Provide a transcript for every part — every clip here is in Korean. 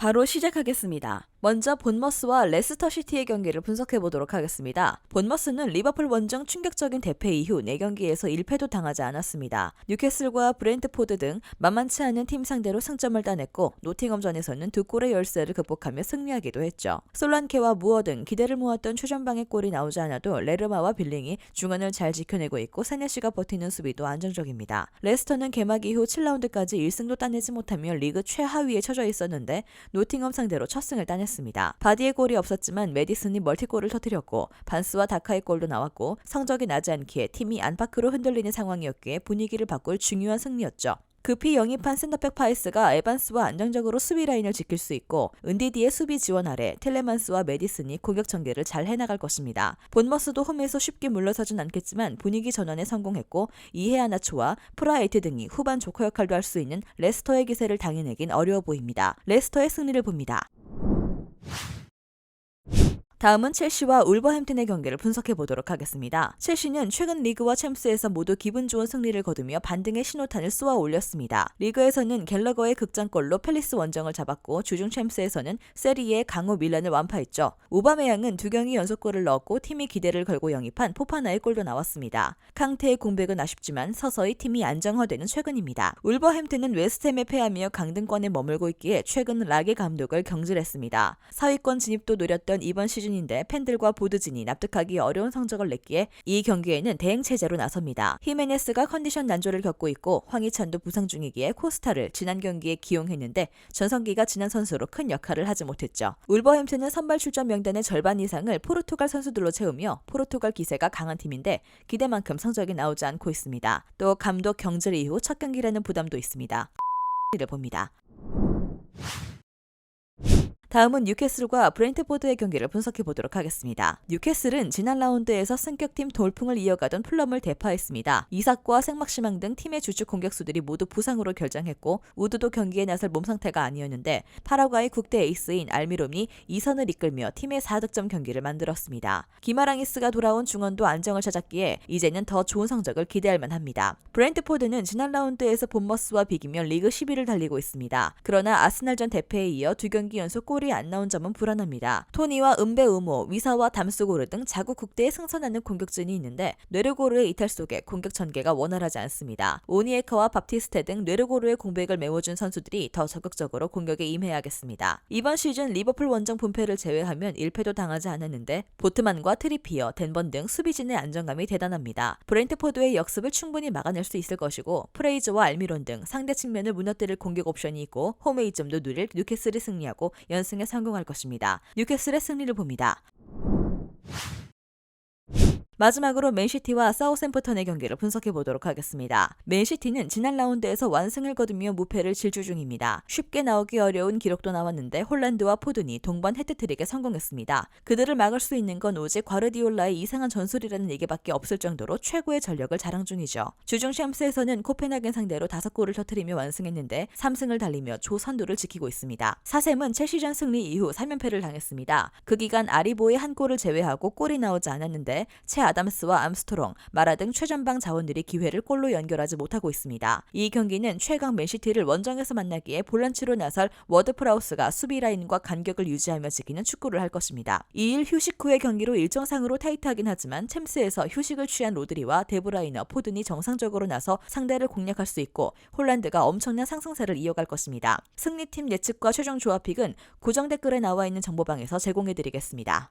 바로 시작하겠습니다. 먼저 본머스와 레스터 시티의 경기를 분석해 보도록 하겠습니다. 본머스는 리버풀 원정 충격적인 대패 이후 4경기에서 1패도 당하지 않았습니다. 뉴캐슬과 브렌트포드 등 만만치 않은 팀 상대로 승점을 따냈고 노팅엄전에서는 두 골의 열세를 극복하며 승리하기도 했죠. 솔란케와 무어 등 기대를 모았던 최전방의 골이 나오지 않아도 레르마와 빌링이 중원을 잘 지켜내고 있고 세네시가 버티는 수비도 안정적입니다. 레스터는 개막 이후 7라운드까지 1승도 따내지 못하며 리그 최하위에 처져 있었는데 노팅엄 상대로 첫 승을 따냈습니다. 바디의 골이 없었지만 메디슨이 멀티골을 터뜨렸고 반스와 다카의 골도 나왔고 성적이 나지 않기에 팀이 안팎으로 흔들리는 상황이었기에 분위기를 바꿀 중요한 승리였죠. 급히 영입한 센터백 파이스가 에반스와 안정적으로 수비 라인을 지킬 수 있고 은디디의 수비 지원 아래 텔레만스와 메디슨이 공격 전개를 잘 해나갈 것입니다. 본머스도 홈에서 쉽게 물러서진 않겠지만 분위기 전환에 성공했고 이해아나초와 프라에이트 등이 후반 조커 역할도 할 수 있는 레스터의 기세를 당해내긴 어려워 보입니다. 레스터의 승리를 봅니다. 다음은 첼시와 울버햄튼의 경기를 분석해 보도록 하겠습니다. 첼시는 최근 리그와 챔스에서 모두 기분 좋은 승리를 거두며 반등의 신호탄을 쏘아 올렸습니다. 리그에서는 갤러거의 극장골로 펠리스 원정을 잡았고 주중 챔스에서는 세리의 강호 밀란을 완파했죠. 오바메양은 두 경기 연속골을 넣었고 팀이 기대를 걸고 영입한 포파나의 골도 나왔습니다. 캉테의 공백은 아쉽지만 서서히 팀이 안정화되는 최근입니다. 울버햄튼은 웨스트햄에 패하며 강등권에 머물고 있기에 최근 라게 감독을 경질했습니다. 사위권 진입도 노렸던 이번 시즌 시즌인데 팬들과 보드진이 납득하기 어려운 성적을 냈기에 이 경기에는 대행 체제로 나섭니다. 히메네스가 컨디션 난조를 겪고 있고 황희찬도 부상 중이기에 코스타를 지난 경기에 기용했는데 전성기가 지난 선수로 큰 역할을 하지 못했죠. 울버햄튼은 선발 출전 명단의 절반 이상을 포르투갈 선수들로 채우며 포르투갈 기세가 강한 팀인데 기대만큼 성적이 나오지 않고 있습니다. 또 감독 경질 이후 첫 경기라는 부담도 있습니다. 를 봅니다. 다음은 뉴캐슬과 브렌트포드의 경기를 분석해 보도록 하겠습니다. 뉴캐슬은 지난 라운드에서 승격팀 돌풍을 이어가던 플럼을 대파했습니다. 이삭과 생막시망 등 팀의 주축 공격수들이 모두 부상으로 결장했고 우드도 경기에 나설 몸 상태가 아니었는데 파라과이 국대 에이스인 알미롬이 2선을 이끌며 팀의 4득점 경기를 만들었습니다. 기마랑이스가 돌아온 중원도 안정을 찾았기에 이제는 더 좋은 성적을 기대할 만합니다. 브렌트포드는 지난 라운드에서 본머스와 비기며 리그 10위를 달리고 있습니다. 그러나 아스날전 대패에 이어 두 경기 연속 골 골이 안 나온 점은 불안합니다. 토니와 은배 우모, 위사와 담수고르 등 자국 국대에 승선하는 공격진이 있는데 뇌르고르의 이탈 속에 공격 전개가 원활하지 않습니다. 오니에커와 밥티스테 등 뇌르고르의 공백을 메워준 선수들이 더 적극적으로 공격에 임해야겠습니다. 이번 시즌 리버풀 원정 분패를 제외하면 1패도 당하지 않았는데 보트만과 트리피어, 덴번 등 수비진의 안정감이 대단합니다. 브렌트포드의 역습을 충분히 막아낼 수 있을 것이고 프레이즈와 알미론 등 상대 측면을 무너뜨릴 공격 옵션이 있고 홈의 이점도 누릴 뉴캐슬이 승리하고 연 승에 성공할 것입니다. 뉴캐슬의 승리를 봅니다. 마지막으로 맨시티와 사우샘프턴의 경기를 분석해 보도록 하겠습니다. 맨시티는 지난 라운드에서 완승을 거두며 무패를 질주 중입니다. 쉽게 나오기 어려운 기록도 나왔는데 홀란드와 포든이 동반 헤트트릭에 성공했습니다. 그들을 막을 수 있는 건 오직 과르디올라의 이상한 전술이라는 얘기밖에 없을 정도로 최고의 전력을 자랑 중이죠. 주중 챔스에서는 코펜하겐 상대로 5골을 터트리며 완승했는데 3승을 달리며 조선두를 지키고 있습니다. 사셈은 첼시전 승리 이후 3연패를 당했습니다. 그 기간 아리보의 한 골을 제외하고 골이 나오지 않았는데 채 아담스와 암스트롱, 마라 등 최전방 자원들이 기회를 골로 연결하지 못하고 있습니다. 이 경기는 최강 맨시티를 원정에서 만나기에 볼란치로 나설 워드 프라우스가 수비 라인과 간격을 유지하며 지키는 축구를 할 것입니다. 2일 휴식 후의 경기로 일정상으로 타이트하긴 하지만 챔스에서 휴식을 취한 로드리와 데브라이너, 포든이 정상적으로 나서 상대를 공략할 수 있고 홀란드가 엄청난 상승세를 이어갈 것입니다. 승리팀 예측과 최종 조합픽은 고정 댓글에 나와 있는 정보방에서 제공해드리겠습니다.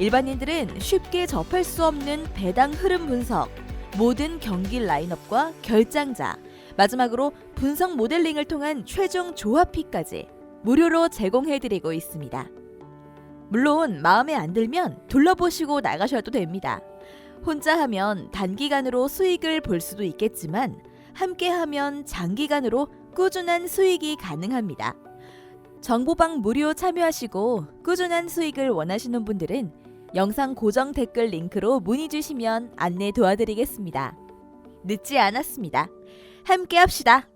일반인들은 쉽게 접할 수 없는 배당 흐름 분석, 모든 경기 라인업과 결장자, 마지막으로 분석 모델링을 통한 최종 조합픽까지 무료로 제공해드리고 있습니다. 물론 마음에 안 들면 둘러보시고 나가셔도 됩니다. 혼자 하면 단기간으로 수익을 볼 수도 있겠지만 함께 하면 장기간으로 꾸준한 수익이 가능합니다. 정보방 무료 참여하시고 꾸준한 수익을 원하시는 분들은 영상 고정 댓글 링크로 문의 주시면 안내 도와드리겠습니다. 늦지 않았습니다. 함께 합시다.